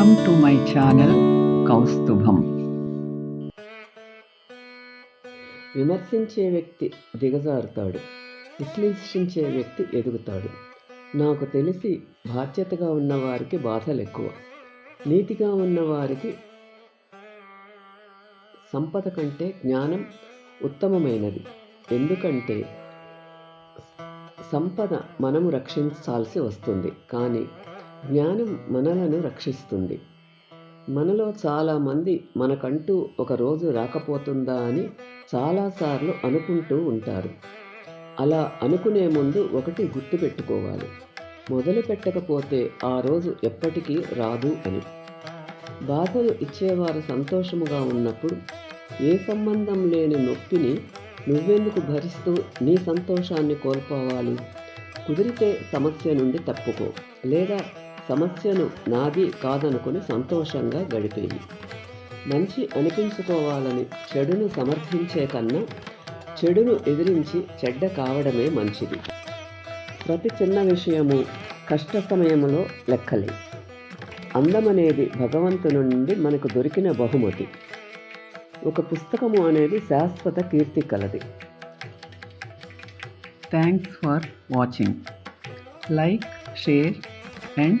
Welcome to my channel కౌస్తుభం విమర్శించే వ్యక్తి దిగజారుతాడు. విశ్లేషించే వ్యక్తి ఎదుగుతాడు. నాకు తెలిసి బాధ్యతగా ఉన్నవారికి బాధలు ఎక్కువ. నీతిగా ఉన్నవారికి సంపద కంటే జ్ఞానం ఉత్తమమైనది. ఎందుకంటే సంపద మనము రక్షించాల్సి వస్తుంది. కానీ జ్ఞానం మనలను రక్షిస్తుంది. మనలో చాలామంది మనకంటూ ఒక రోజు రాకపోతుందా అని చాలాసార్లు అనుకుంటూ ఉంటారు. అలా అనుకునే ముందు ఒకటి గుర్తుపెట్టుకోవాలి మొదలు పెట్టకపోతే ఆ రోజు ఎప్పటికీ రాదు అని. బాధలు ఇచ్చేవారు సంతోషముగా ఉన్నప్పుడు ఏ సంబంధం లేని నొప్పిని నువ్వెందుకు భరిస్తూ నీ సంతోషాన్ని కోల్పోవాలి? కుదిరితే సమస్య నుండి తప్పుకో. లేదా సమస్యను నాది కాదనుకుని సంతోషంగా గడిపేయి మంచి అనిపించుకోవాలని చెడును సమర్థించే కన్నా చెడును ఎదిరించి చెడ్డ కావడమే మంచిది. ప్రతి చిన్న విషయము కష్ట సమయంలో లెక్కలే. అందమనేది భగవంతుని నుండి మనకు దొరికిన బహుమతి. ఒక పుస్తకము అనేది శాశ్వత కీర్తి కలది. Thanks for watching like share and